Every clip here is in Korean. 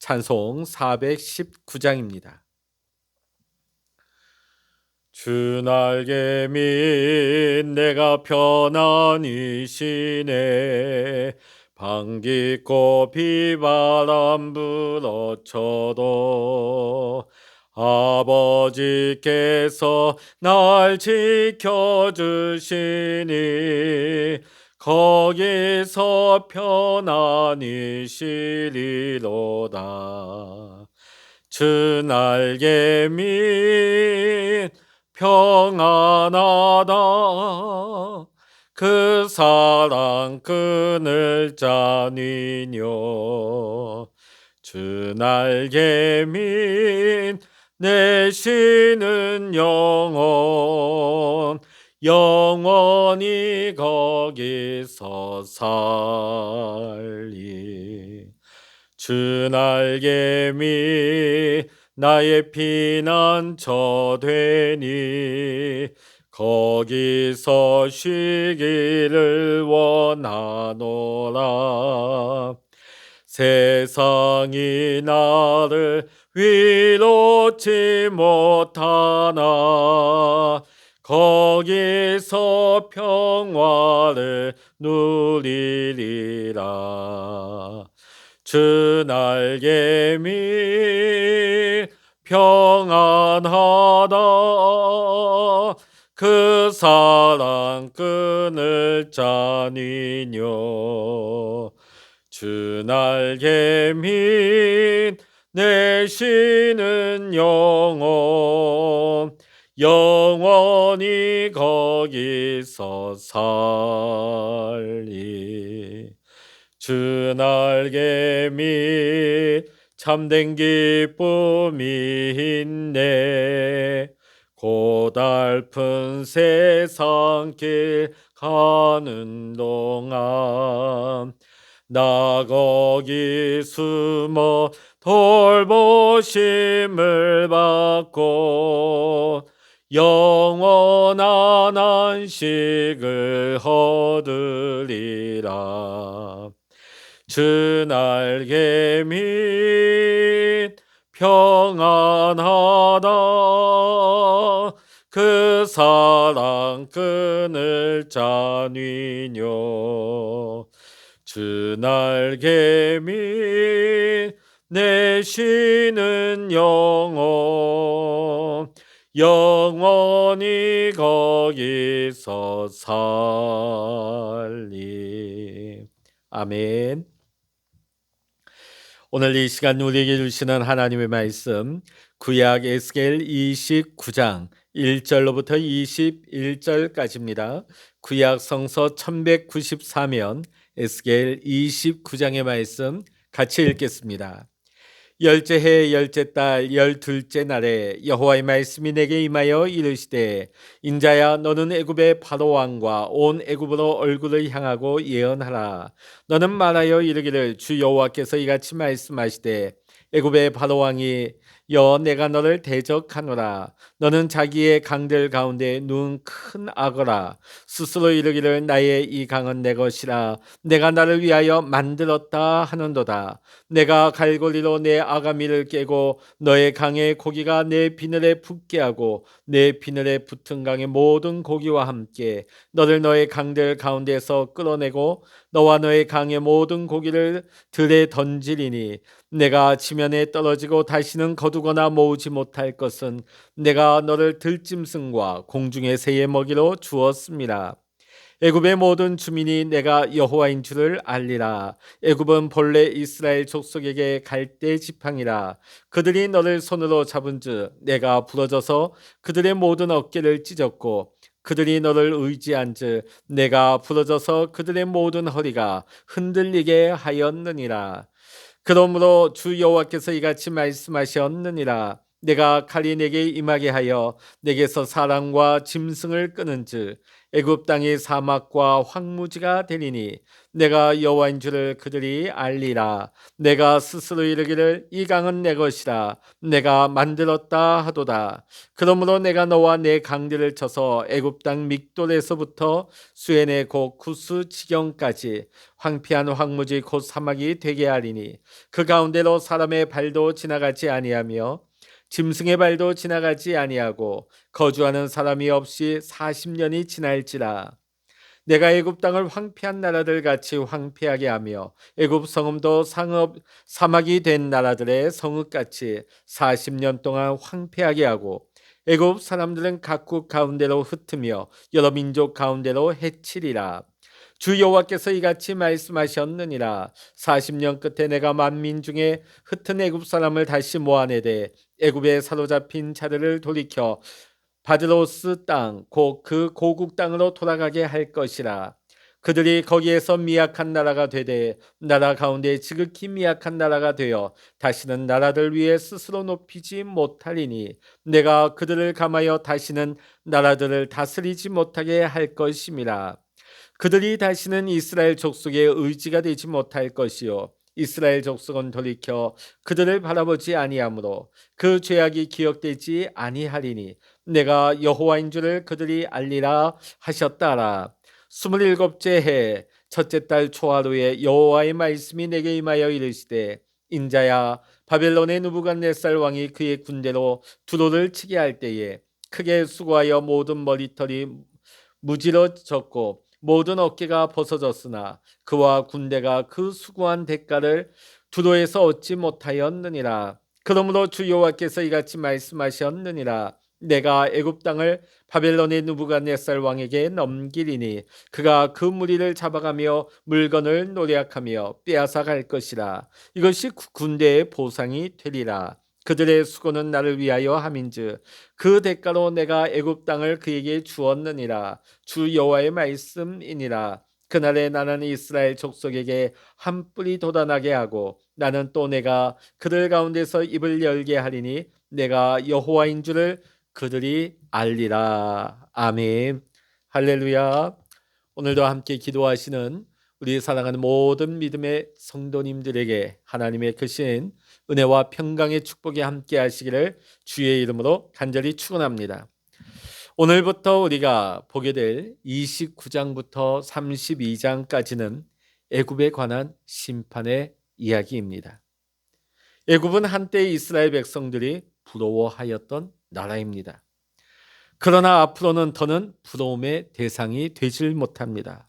찬송 419장입니다. 주 날개 및 내가 편안히 쉬네 방귀꽃 비바람 불어쳐도 아버지께서 날 지켜주시니 거기서 편안히 쉬리로다. 주 날개 밑 평안하다. 그 사랑 끈을 짜니뇨. 주 날개 밑 내 쉬는 영혼 영원히 거기서 살리. 주 날개 밑 나의 피난처 되니 거기서 쉬기를 원하노라. 세상이 나를 위로치 못하나 거기서 평화를 누리리라. 주 날개 밑 평안하다. 그 사랑 끈을 짜니뇨. 주 날개 밑내 쉬는 영혼 영원히 거기서 살리. 주 날개 밑 참된 기쁨이 있네. 고달픈 세상 길 가는 동안 나 거기 숨어 돌보심을 받고 영원한 안식을 얻으리라. 주 날개 밑 평안하다. 그 사랑 끈을 짜니뇨. 주 날개 밑내 쉬는 영혼 영원히 거기서 살리 아멘 오늘 이 시간 우리에게 주시는 하나님의 말씀 구약 에스겔 29장 1절로부터 21절까지입니다. 구약 성서 1194면 에스겔 29장의 말씀 같이 읽겠습니다. 열째 해 열째 달 열둘째 날에 여호와의 말씀이 내게 임하여 이르시되 인자야 너는 애굽의 바로 왕과 온 애굽으로 얼굴을 향하고 예언하라. 너는 말하여 이르기를 주 여호와께서 이같이 말씀하시되 애굽의 바로 왕이 여 내가 너를 대적하노라. 너는 자기의 강들 가운데 눈큰 악어라. 스스로 이르기를 나의 이 강은 내 것이라. 내가 나를 위하여 만들었다 하는도다. 내가 갈고리로 내 아가미를 깨고 너의 강의 고기가 내 비늘에 붙게 하고 내 비늘에 붙은 강의 모든 고기와 함께 너를 너의 강들 가운데서 끌어내고 너와 너의 강의 모든 고기를 들에 던지리니 내가 지면에 떨어지고 다시는 거두 거두거나 모으지 못할 것은 내가 너를 들짐승과 공중의 새의 먹이로 주었습니다. 애굽의 모든 주민이 내가 여호와인 줄을 알리라. 애굽은 본래 이스라엘 족속에게 갈대 지팡이라. 그들이 너를 손으로 잡은즉 내가 부러져서 그들의 모든 어깨를 찢었고 그들이 너를 의지한즉 내가 부러져서 그들의 모든 허리가 흔들리게 하였느니라. 그러므로 주 여호와께서 이같이 말씀하셨느니라. 내가 칼이 내게 임하게 하여 내게서 사람과 짐승을 끄는즉 애굽 땅이 사막과 황무지가 되리니 내가 여호와인 줄을 그들이 알리라. 내가 스스로 이르기를 이 강은 내 것이라. 내가 만들었다 하도다. 그러므로 내가 너와 내 강들을 쳐서 애굽 땅 믹돌에서부터 수엔의 곧 구스 지경까지 황폐한 황무지 곧 사막이 되게 하리니 그 가운데로 사람의 발도 지나가지 아니하며 짐승의 발도 지나가지 아니하고 거주하는 사람이 없이 40년이 지날지라. 내가 애굽 땅을 황폐한 나라들 같이 황폐하게 하며 애굽 성읍도 상업 사막이 된 나라들의 성읍 같이 40년 동안 황폐하게 하고 애굽 사람들은 각국 가운데로 흩으며 여러 민족 가운데로 해치리라 주 여호와께서 이같이 말씀하셨느니라. 40년 끝에 내가 만민 중에 흩은 애굽 사람을 다시 모아내되 애굽에 사로잡힌 자들을 돌이켜 바드로스 땅 곧 그 고국 땅으로 돌아가게 할 것이라. 그들이 거기에서 미약한 나라가 되되 나라 가운데 지극히 미약한 나라가 되어 다시는 나라들 위에 스스로 높이지 못하리니 내가 그들을 감하여 다시는 나라들을 다스리지 못하게 할 것임이라 그들이 다시는 이스라엘 족속의 의지가 되지 못할 것이요. 이스라엘 족속은 돌이켜 그들을 바라보지 아니하므로 그 죄악이 기억되지 아니하리니 내가 여호와인 줄을 그들이 알리라 하셨다라. 스물일곱째 해 첫째 달 초하루에 여호와의 말씀이 내게 임하여 이르시되 인자야 바벨론의 누부갓네살 왕이 그의 군대로 두로를 치게 할 때에 크게 수고하여 모든 머리털이 무지러졌고 모든 어깨가 벗어졌으나 그와 군대가 그 수고한 대가를 두로에서 얻지 못하였느니라. 그러므로 주 여호와께서 이같이 말씀하셨느니라. 내가 애굽 땅을 바벨론의 누부갓네살 왕에게 넘기리니 그가 그 무리를 잡아가며 물건을 노략하며 빼앗아 갈 것이라. 이것이 군대의 보상이 되리라. 그들의 수고는 나를 위하여 함인즉 그 대가로 내가 애굽 땅을 그에게 주었느니라. 주 여호와의 말씀이니라. 그날에 나는 이스라엘 족속에게 한 뿔이 돋아나게 하고 나는 또 내가 그들 가운데서 입을 열게 하리니 내가 여호와인 줄을 그들이 알리라. 아멘. 할렐루야. 오늘도 함께 기도하시는 우리 사랑하는 모든 믿음의 성도님들에게 하나님의 크신 은혜와 평강의 축복이 함께 하시기를 주의 이름으로 간절히 축원합니다. 오늘부터 우리가 보게 될 29장부터 32장까지는 애굽에 관한 심판의 이야기입니다. 애굽은 한때 이스라엘 백성들이 부러워하였던 나라입니다. 그러나 앞으로는 더는 부러움의 대상이 되질 못합니다.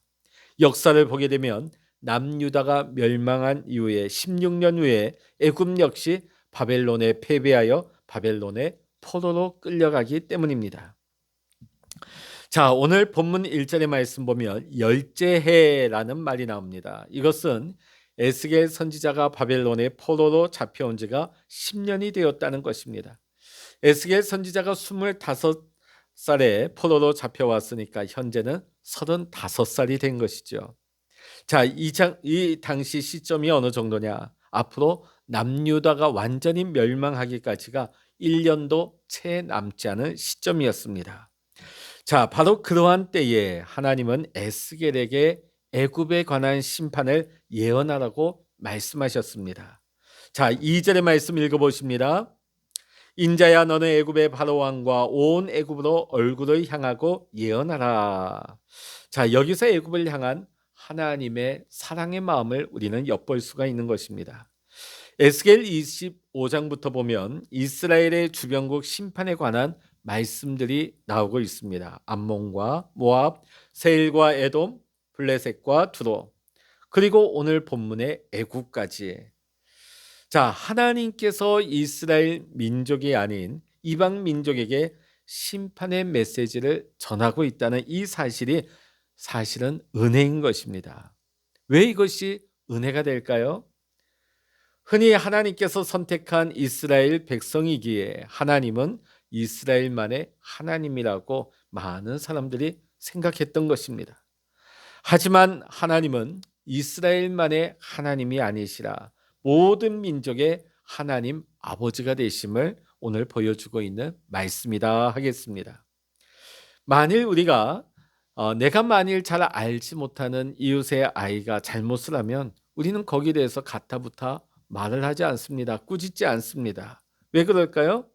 역사를 보게 되면 남유다가 멸망한 이후에 16년 후에 애굽 역시 바벨론에 패배하여 바벨론의 포로로 끌려가기 때문입니다. 자, 오늘 본문 1절의 말씀 보면 열제해라는 말이 나옵니다. 이것은 에스겔 선지자가 바벨론의 포로로 잡혀온 지가 10년이 되었다는 것입니다. 에스겔 선지자가 25살에 포로로 잡혀왔으니까 현재는 35살이 된 것이죠. 자, 이, 장, 이 당시 시점이 어느 정도냐? 앞으로 남유다가 완전히 멸망하기까지가 1년도 채 남지 않은 시점이었습니다. 자, 바로 그러한 때에 하나님은 에스겔에게 애굽에 관한 심판을 예언하라고 말씀하셨습니다. 자, 2절의 말씀 읽어 보십니다. 인자야 너는 애굽의 바로 왕과 온 애굽으로 얼굴을 향하고 예언하라. 자, 여기서 애굽을 향한 하나님의 사랑의 마음을 우리는 엿볼 수가 있는 것입니다. 에스겔 25장부터 보면 이스라엘의 주변국 심판에 관한 말씀들이 나오고 있습니다. 암몬과 모압, 세일과 에돔, 블레셋과 두로 그리고 오늘 본문의 애국까지 자, 하나님께서 이스라엘 민족이 아닌 이방 민족에게 심판의 메시지를 전하고 있다는 이 사실이 사실은 은혜인 것입니다. 왜 이것이 은혜가 될까요? 흔히 하나님께서 선택한 이스라엘 백성이기에 하나님은 이스라엘만의 하나님이라고 많은 사람들이 생각했던 것입니다. 하지만 하나님은 이스라엘만의 하나님이 아니시라 모든 민족의 하나님 아버지가 되심을 오늘 보여주고 있는 말씀이다 하겠습니다. 만일 우리가 어, 내가 만일 잘 알지 못하는 이웃의 아이가 잘못을 하면 우리는 거기에 대해서 가타부타 말을 하지 않습니다. 꾸짖지 않습니다. 왜 그럴까요?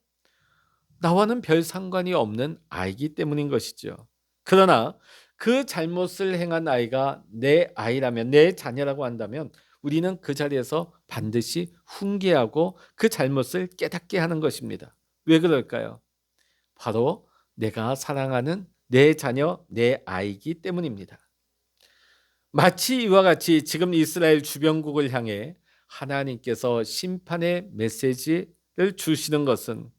나와는 별 상관이 없는 아이기 때문인 것이죠. 그러나 그 잘못을 행한 아이가 내 아이라면 내 자녀라고 한다면 우리는 그 자리에서 반드시 훈계하고 그 잘못을 깨닫게 하는 것입니다. 왜 그럴까요? 바로 내가 사랑하는 내 자녀, 내 아이기 때문입니다. 마치 이와 같이 지금 이스라엘 주변국을 향해 하나님께서 심판의 메시지를 주시는 것은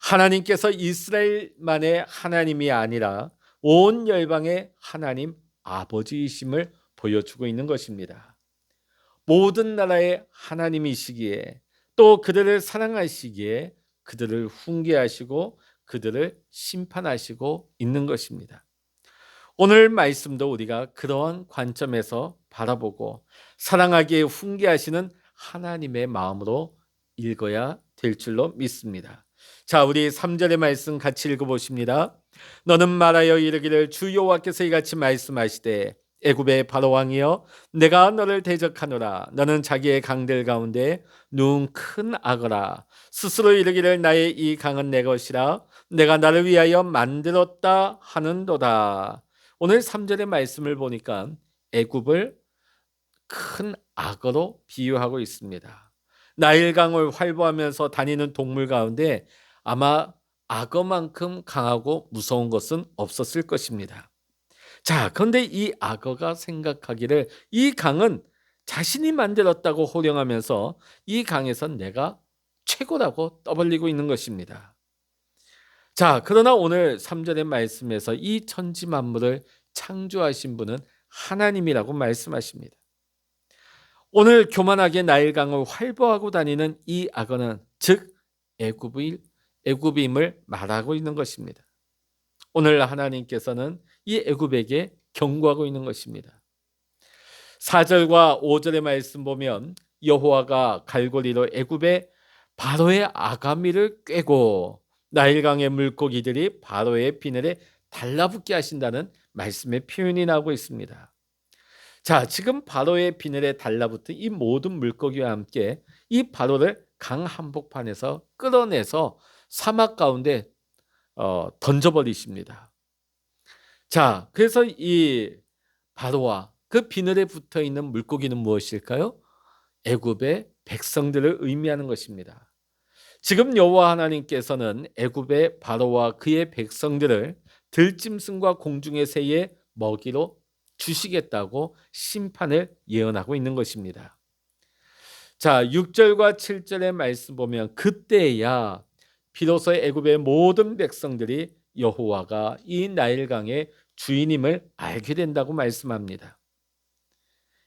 하나님께서 이스라엘만의 하나님이 아니라 온 열방의 하나님 아버지이심을 보여주고 있는 것입니다. 모든 나라의 하나님이시기에 또 그들을 사랑하시기에 그들을 훈계하시고 그들을 심판하시고 있는 것입니다. 오늘 말씀도 우리가 그러한 관점에서 바라보고 사랑하기에 훈계하시는 하나님의 마음으로 읽어야 될 줄로 믿습니다. 자, 우리 3절의 말씀 같이 읽어 보십니다. 너는 말하여 이르기를 주 여호와께서 이같이 말씀하시되 애굽의 바로 왕이여 내가 너를 대적하노라. 너는 자기의 강들 가운데 눈 큰 악어라. 스스로 이르기를 나의 이 강은 내 것이라. 내가 나를 위하여 만들었다 하는도다. 오늘 3절의 말씀을 보니까 애굽을 큰 악어로 비유하고 있습니다. 나일강을 활보하면서 다니는 동물 가운데 아마 악어만큼 강하고 무서운 것은 없었을 것입니다. 자, 그런데 이 악어가 생각하기를 이 강은 자신이 만들었다고 호령하면서 이 강에선 내가 최고라고 떠벌리고 있는 것입니다. 자, 그러나 오늘 3절의 말씀에서 이 천지 만물을 창조하신 분은 하나님이라고 말씀하십니다. 오늘 교만하게 나일강을 활보하고 다니는 이 악어는 즉 애굽의 애굽임을 말하고 있는 것입니다. 오늘 하나님께서는 이 애굽에게 경고하고 있는 것입니다. 4절과 5절의 말씀 보면 여호와가 갈고리로 애굽의 바로의 아가미를 꿰고 나일강의 물고기들이 바로의 비늘에 달라붙게 하신다는 말씀의 표현이 나오고 있습니다. 자, 지금 바로의 비늘에 달라붙은 이 모든 물고기와 함께 이 바로를 강 한복판에서 끌어내서 사막 가운데 어, 던져버리십니다. 자, 그래서 이 바로와 그 비늘에 붙어 있는 물고기는 무엇일까요? 애굽의 백성들을 의미하는 것입니다. 지금 여호와 하나님께서는 애굽의 바로와 그의 백성들을 들짐승과 공중의 새의 먹이로 주시겠다고 심판을 예언하고 있는 것입니다. 자, 6절과 7절의 말씀 보면 그때야 비로소 애굽의 모든 백성들이 여호와가 이 나일강의 주인임을 알게 된다고 말씀합니다.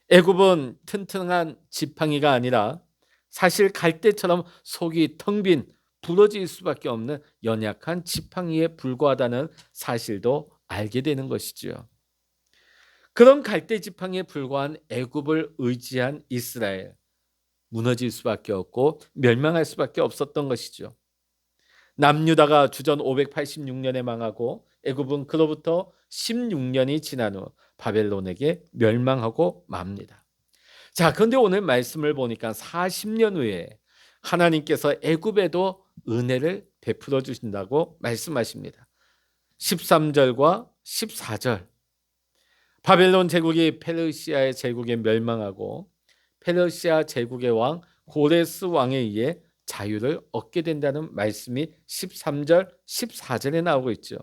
애굽은 튼튼한 지팡이가 아니라 사실 갈대처럼 속이 텅 빈 부러질 수밖에 없는 연약한 지팡이에 불과하다는 사실도 알게 되는 것이지요. 그런 갈대 지팡이에 불과한 애굽을 의지한 이스라엘 무너질 수밖에 없고 멸망할 수밖에 없었던 것이죠. 남유다가 주전 586년에 망하고 애굽은 그로부터 16년이 지난 후 바벨론에게 멸망하고 맙니다. 자, 그런데 오늘 말씀을 보니까 40년 후에 하나님께서 애굽에도 은혜를 베풀어 주신다고 말씀하십니다. 13절과 14절. 바벨론 제국이 페르시아의 제국에 멸망하고 페르시아 제국의 왕 고레스 왕에 의해 자유를 얻게 된다는 말씀이 13절, 14절에 나오고 있죠.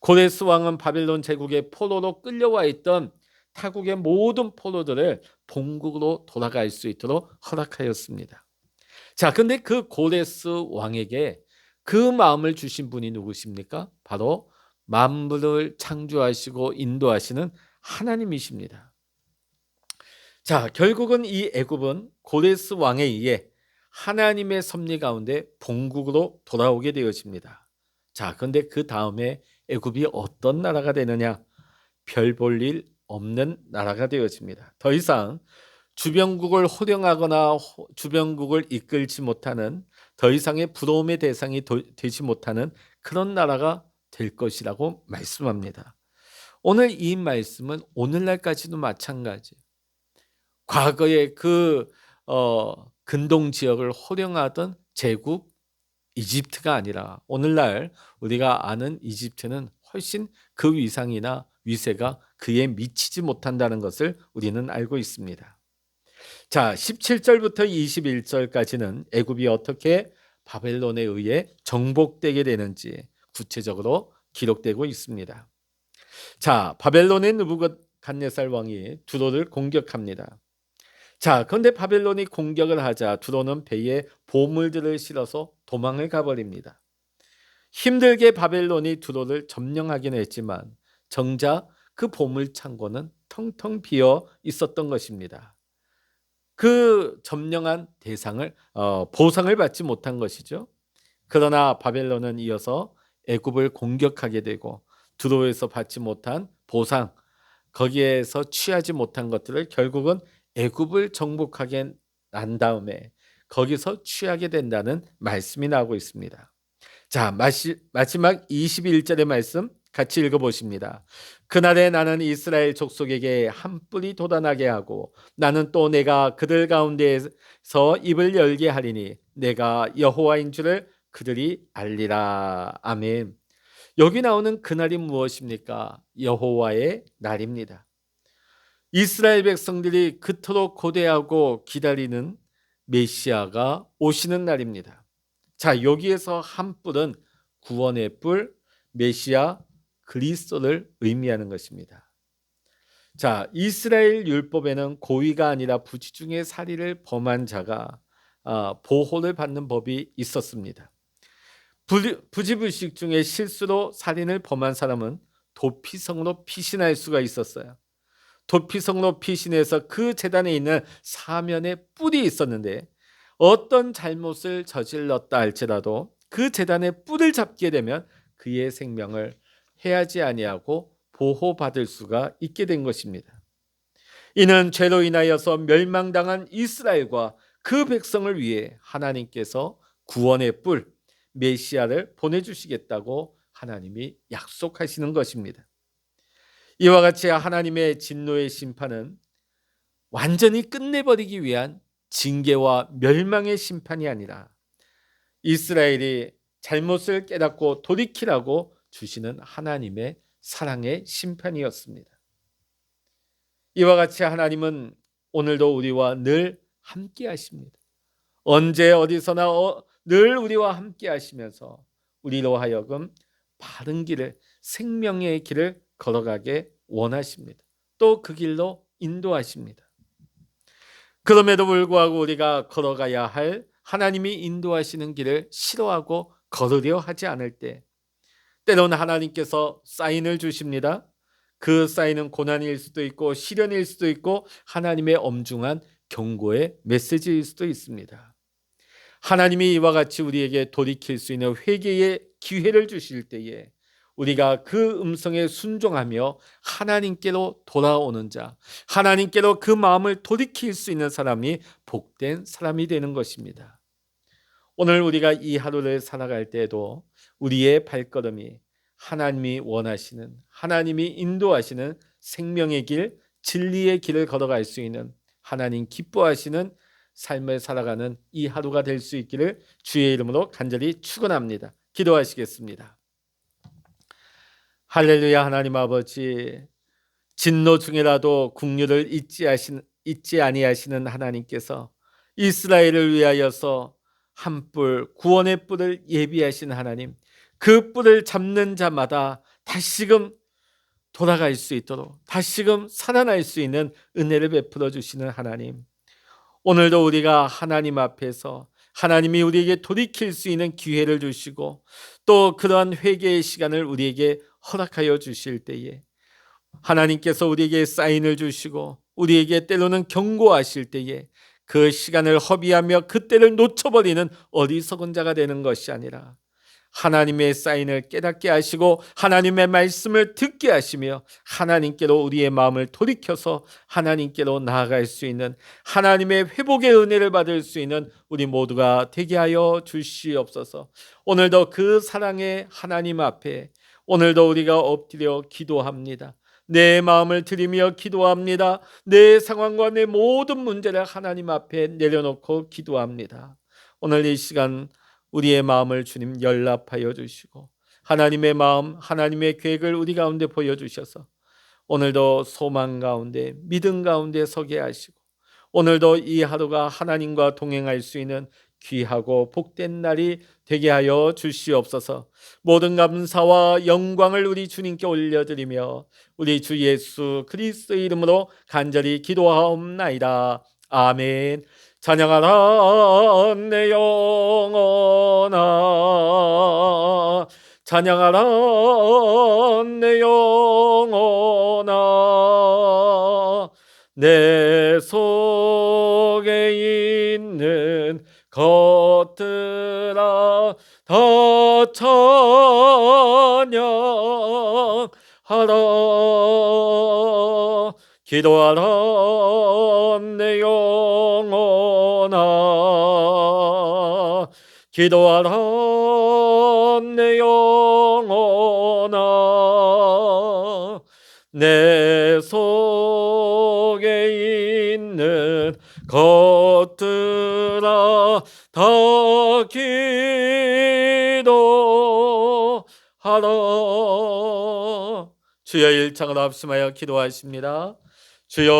고레스 왕은 바빌론 제국의 포로로 끌려와 있던 타국의 모든 포로들을 본국으로 돌아갈 수 있도록 허락하였습니다. 자, 근데 그 고레스 왕에게 그 마음을 주신 분이 누구십니까? 바로 만물을 창조하시고 인도하시는 하나님이십니다. 자, 결국은 이 애굽은 고레스 왕에 의해 하나님의 섭리 가운데 본국으로 돌아오게 되어집니다. 자, 근데 그 다음에 애굽이 어떤 나라가 되느냐? 별 볼 일 없는 나라가 되어집니다. 더 이상 주변국을 호령하거나 주변국을 이끌지 못하는 더 이상의 부러움의 대상이 되지 못하는 그런 나라가 될 것이라고 말씀합니다. 오늘 이 말씀은 오늘날까지도 마찬가지. 과거에 그 어, 근동 지역을 호령하던 제국 이집트가 아니라 오늘날 우리가 아는 이집트는 훨씬 그 위상이나 위세가 그에 미치지 못한다는 것을 우리는 알고 있습니다. 자, 17절부터 21절까지는 애굽이 어떻게 바벨론에 의해 정복되게 되는지 구체적으로 기록되고 있습니다. 자, 바벨론의 느부갓네살 왕이 두로를 공격합니다. 자, 그런데 바벨론이 공격을 하자 두로는 배에 보물들을 실어서 도망을 가버립니다. 힘들게 바벨론이 두로를 점령하긴 했지만 정작 그 보물 창고는 텅텅 비어 있었던 것입니다. 그 점령한 대상을 어, 보상을 받지 못한 것이죠. 그러나 바벨론은 이어서 애굽을 공격하게 되고 두로에서 받지 못한 보상 거기에서 취하지 못한 것들을 결국은 애굽을 정복하게 난 다음에 거기서 취하게 된다는 말씀이 나오고 있습니다. 자, 마지막 21절의 말씀 같이 읽어 보십니다. 그날에 나는 이스라엘 족속에게 한 뿔이 돋아나게 하고 나는 또 내가 그들 가운데에서 입을 열게 하리니 내가 여호와인 줄을 그들이 알리라. 아멘. 여기 나오는 그날이 무엇입니까? 여호와의 날입니다. 이스라엘 백성들이 그토록 고대하고 기다리는 메시아가 오시는 날입니다. 자, 여기에서 한 뿔은 구원의 뿔, 메시아 그리스도를 의미하는 것입니다. 자, 이스라엘 율법에는 고의가 아니라 부지중의 살인을 범한 자가 아, 보호를 받는 법이 있었습니다. 부지불식 중에 실수로 살인을 범한 사람은 도피성으로 피신할 수가 있었어요. 도피성으로 피신해서 그 재단에 있는 사면에 뿔이 있었는데 어떤 잘못을 저질렀다 할지라도 그 재단에 뿔을 잡게 되면 그의 생명을 해하지 아니하고 보호받을 수가 있게 된 것입니다. 이는 죄로 인하여서 멸망당한 이스라엘과 그 백성을 위해 하나님께서 구원의 뿔 메시아를 보내주시겠다고 하나님이 약속하시는 것입니다. 이와 같이 하나님의 진노의 심판은 완전히 끝내버리기 위한 징계와 멸망의 심판이 아니라 이스라엘이 잘못을 깨닫고 돌이키라고 주시는 하나님의 사랑의 심판이었습니다. 이와 같이 하나님은 오늘도 우리와 늘 함께 하십니다. 언제 어디서나 어, 늘 우리와 함께 하시면서 우리로 하여금 바른 길을 생명의 길을 걸어가게 원하십니다. 또 그 길로 인도하십니다. 그럼에도 불구하고 우리가 걸어가야 할 하나님이 인도하시는 길을 싫어하고 걸으려 하지 않을 때 때로는 하나님께서 사인을 주십니다. 그 사인은 고난일 수도 있고 시련일 수도 있고 하나님의 엄중한 경고의 메시지일 수도 있습니다. 하나님이 이와 같이 우리에게 돌이킬 수 있는 회개의 기회를 주실 때에 우리가 그 음성에 순종하며 하나님께로 돌아오는 자, 하나님께로 그 마음을 돌이킬 수 있는 사람이 복된 사람이 되는 것입니다. 오늘 우리가 이 하루를 살아갈 때에도 우리의 발걸음이 하나님이 원하시는 하나님이 인도하시는 생명의 길, 진리의 길을 걸어갈 수 있는 하나님 기뻐하시는 삶을 살아가는 이 하루가 될 수 있기를 주의 이름으로 간절히 축원합니다. 기도하시겠습니다. 할렐루야 하나님 아버지. 진노 중에라도 국류를 잊지 하신 잊지 아니하시는 하나님께서 이스라엘을 위하여서 한 뿔 구원의 뿔을 예비하신 하나님 그 뿔을 잡는 자마다 다시금 돌아갈 수 있도록 다시금 살아날 수 있는 은혜를 베풀어 주시는 하나님. 오늘도 우리가 하나님 앞에서 하나님이 우리에게 돌이킬 수 있는 기회를 주시고 또 그러한 회개의 시간을 우리에게 허락하여 주실 때에 하나님께서 우리에게 사인을 주시고 우리에게 때로는 경고하실 때에 그 시간을 허비하며 그때를 놓쳐버리는 어리석은 자가 되는 것이 아니라 하나님의 사인을 깨닫게 하시고 하나님의 말씀을 듣게 하시며 하나님께로 우리의 마음을 돌이켜서 하나님께로 나아갈 수 있는 하나님의 회복의 은혜를 받을 수 있는 우리 모두가 되게 하여 주시옵소서. 오늘도 그 사랑의 하나님 앞에 오늘도 우리가 엎드려 기도합니다. 내 마음을 드리며 기도합니다. 내 상황과 내 모든 문제를 하나님 앞에 내려놓고 기도합니다. 오늘 이 시간 우리의 마음을 주님 연락하여 주시고 하나님의 마음, 하나님의 계획을 우리 가운데 보여주셔서 오늘도 소망 가운데 믿음 가운데 서게 하시고 오늘도 이 하루가 하나님과 동행할 수 있는 귀하고 복된 날이 되게 하여 주시옵소서. 모든 감사와 영광을 우리 주님께 올려드리며 우리 주 예수 그리스도 이름으로 간절히 기도하옵나이다. 아멘. 찬양하라 내 영혼아 찬양하라 내 영혼아 내 속에 있는 것들아 다 찬양하라 기도하라 내 영혼아. 기도하라 내 영혼아. 내 속에 있는 것들 아다 기도하라 주여 일창을 합심하여 기도하십니다. 주여